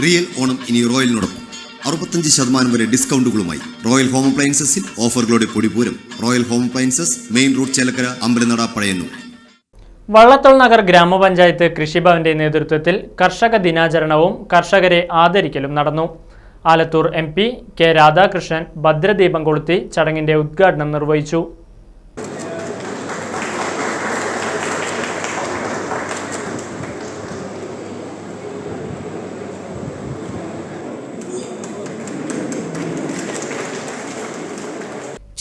Real Onam ഇനി റോയലിനോടൊപ്പം. അറുപത്തഞ്ച് ശതമാനം വരെ ഡിസ്കൗണ്ടുകളുമായി റോയൽ ഹോം അപ്ലയൻസസിൽ ഓഫറുകളുടെ പൊടിപൂരം royal home appliances main road Chelakkara Ambalanada Pazhayannur. Vallathol Nagar ഗ്രാമപഞ്ചായത്ത് കൃഷിഭവന്റെ നേതൃത്വത്തിൽ കർഷക ദിനാചരണവും കർഷകരെ ആദരിക്കലും നടന്നു. Alathur M P K Radhakrishnan ഭദ്രദീപം കൊളുത്തി ചടങ്ങിന്റെ ഉദ്ഘാടനം നിർവഹിച്ചു.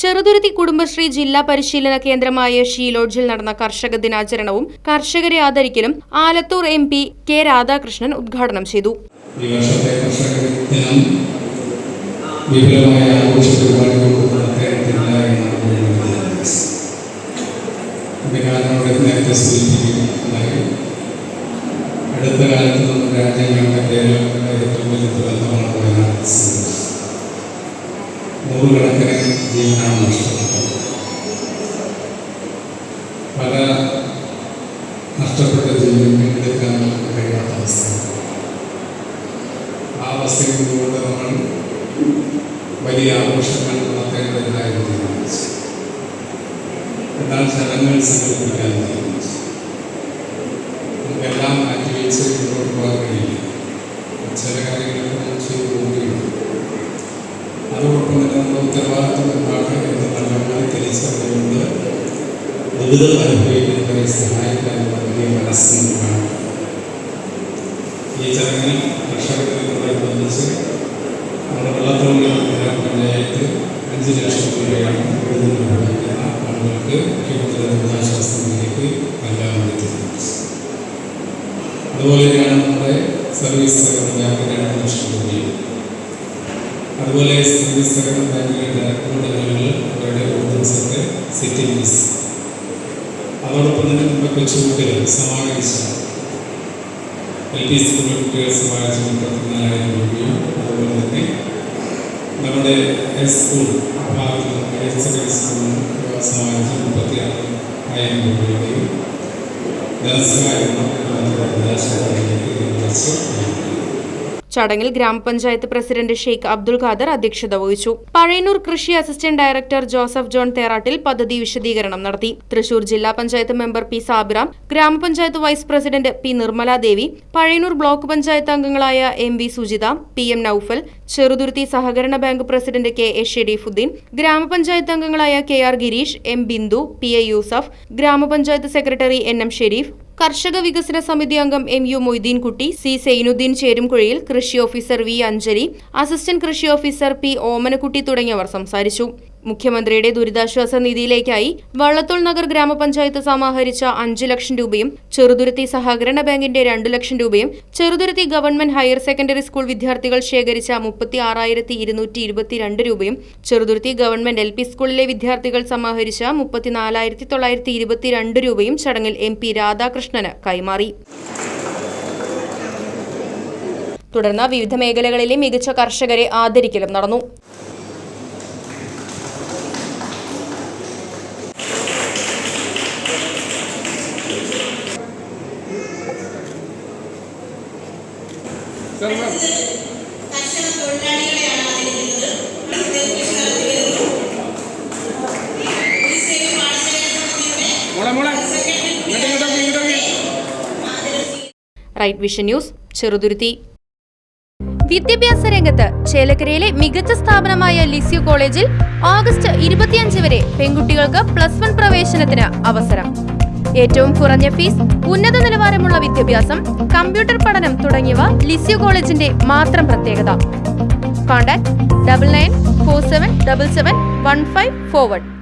ചെറുതുരുത്തി കുടുംബശ്രീ ജില്ലാ പരിശീലന കേന്ദ്രമായ ഷീലോഡ്ജിൽ നടന്ന കർഷക ദിനാചരണവും കർഷകരെ ആദരിക്കലും Alathur M P K Radhakrishnan ഉദ്ഘാടനം ചെയ്തു. നൂറുകണക്കിന് ജീവനാണ് നഷ്ടപ്പെട്ടത് പല നഷ്ടപ്പെട്ട ജീവൻ വീണ്ടെടുക്കാൻ കഴിയാത്ത അവസ്ഥ ആ അവസ്ഥയിൽ നിന്നുകൊണ്ട് നമ്മൾ വലിയ ആഘോഷങ്ങൾ നടത്തേണ്ടതിനായിരുന്നു തീരുമാനിച്ചു എന്നാൽ ചടങ്ങുകൾ സംഘടിപ്പിക്കാൻ തീരുമാനിച്ചു നമുക്കെല്ലാം മാറ്റിവെച്ച് മുന്നോട്ട് പോകാൻ കഴിയില്ല ചില കാര്യങ്ങളൊക്കെ നമ്മൾ ചെയ്തു നമ്മുടെ ഉത്തരവാദിത്വം ഉണ്ടാക്കുക എന്ന് നല്ലപോലെ തിരിച്ചറിഞ്ഞുകൊണ്ട് ദുരിതം അനുഭവിക്കുന്നവരെ സഹായിക്കാനുള്ള വലിയ ഈ ചടങ്ങിൽ കർഷകരോടനുബന്ധിച്ച് നമ്മുടെ വെള്ളത്തോളി ഗ്രാമപഞ്ചായത്ത് അഞ്ച് ലക്ഷം രൂപയാണ് കൂടുതൽ നിർവഹിക്കുന്ന ആളുകൾക്ക് മുഖ്യമന്ത്രി ദുരിതാശ്വാസ നൽകാൻ അതുപോലെ തന്നെയാണ് നമ്മുടെ സർവീസ് സഹകരണ ബാങ്ക് രണ്ട് ലക്ഷം രൂപയും അതുപോലെ സർവീസ് സെക്രട്ടറി ഡയറക്ടറുടെ നിലവിൽ അവരുടെ ദിവസത്തെ സിറ്റിംഗ് ഫീസ് അതോടൊപ്പം തന്നെ നമ്മുടെ കൊച്ചുകുട്ടികൾ സമാഹരിച്ച എൽ പി സ്കൂളിലെ കുട്ടികൾ സമാഹരിച്ച മുപ്പത്തിനാലായിരം രൂപയും അതുപോലെ തന്നെ നമ്മുടെ ഹൈ സ്കൂൾ ഭാഗത്ത് ഹയർ സെക്കൻഡറി സ്കൂളിൽ സമാഹരിച്ച മുപ്പത്തി ആയിരം രൂപയുടെയും ധനസഹായം നിർദ്ദേശിച്ചു ചടങ്ങിൽ ഗ്രാമപഞ്ചായത്ത് പ്രസിഡന്റ് ഷെയ്ഖ് അബ്ദുൾ ഖാദർ അധ്യക്ഷത വഹിച്ചു. പഴയന്നൂർ കൃഷി assistant director Joseph John Therattil പദ്ധതി വിശദീകരണം നടത്തി. തൃശൂർ ജില്ലാ പഞ്ചായത്ത് മെമ്പർ പി സാബിറാം ഗ്രാമപഞ്ചായത്ത് vice president P Nirmaladevi Pazhayannur block panchayat അംഗങ്ങളായ M V Sujitha P M Noufal Cheruthuruthy സഹകരണ bank president K A Shereefuddeen ഗ്രാമപഞ്ചായത്ത് അംഗങ്ങളായ K R Gireesh M Bindu P A Yusuf ഗ്രാമപഞ്ചായത്ത് സെക്രട്ടറി എൻ എം ഷെരീഫ് കർഷക വികസന സമിതി അംഗം M U Moideenkutty C Sainuddeen ചേരുംകുഴിയിൽ കൃഷി ഓഫീസർ വി അഞ്ജലി അസിസ്റ്റന്റ് കൃഷി ഓഫീസർ പി ഓമനക്കുട്ടി തുടങ്ങിയവർ സംസാരിച്ചു. മുഖ്യമന്ത്രിയുടെ ദുരിതാശ്വാസ നിധിയിലേക്കായി വള്ളത്തോൾ നഗർ ഗ്രാമപഞ്ചായത്ത് സമാഹരിച്ച അഞ്ചു ലക്ഷം രൂപയും ചെറുതുരുത്തി സഹകരണ ബാങ്കിന്റെ രണ്ടു ലക്ഷം രൂപയും Cheruthuruthy government higher secondary school വിദ്യാർത്ഥികൾ ശേഖരിച്ച മുപ്പത്തി ആറായിരത്തി ഇരുന്നൂറ്റി ഇരുപത്തിരണ്ട് രൂപയും ചെറുതുരുത്തി ഗവൺമെന്റ് എൽ പി സ്കൂളിലെ വിദ്യാർത്ഥികൾ സമാഹരിച്ച മുപ്പത്തിനാലായിരത്തി തൊള്ളായിരത്തി ഇരുപത്തിരണ്ട് രൂപയും ചടങ്ങിൽ എം പി രാധാകൃഷ്ണന് കൈമാറി. തുടർന്ന് വിവിധ മേഖലകളിലെ മികച്ച കർഷകരെ ആദരിക്കലും നടന്നു. വിദ്യാഭ്യാസ രംഗത്ത് ചേലക്കരയിലെ മികച്ച സ്ഥാപനമായ ലിസ്യു കോളേജിൽ ഓഗസ്റ്റ് ഇരുപത്തിയഞ്ച് വരെ പെൺകുട്ടികൾക്ക് പ്ലസ് വൺ പ്രവേശനത്തിന് അവസരം. ഏറ്റവും കുറഞ്ഞ ഫീസ് ഉന്നത നിലവാരമുള്ള വിദ്യാഭ്യാസം കമ്പ്യൂട്ടർ പഠനം തുടങ്ങിയവ ലിസ്യു കോളേജിന്റെ മാത്രം പ്രത്യേകത. Contact double nine four seven double seven one five four one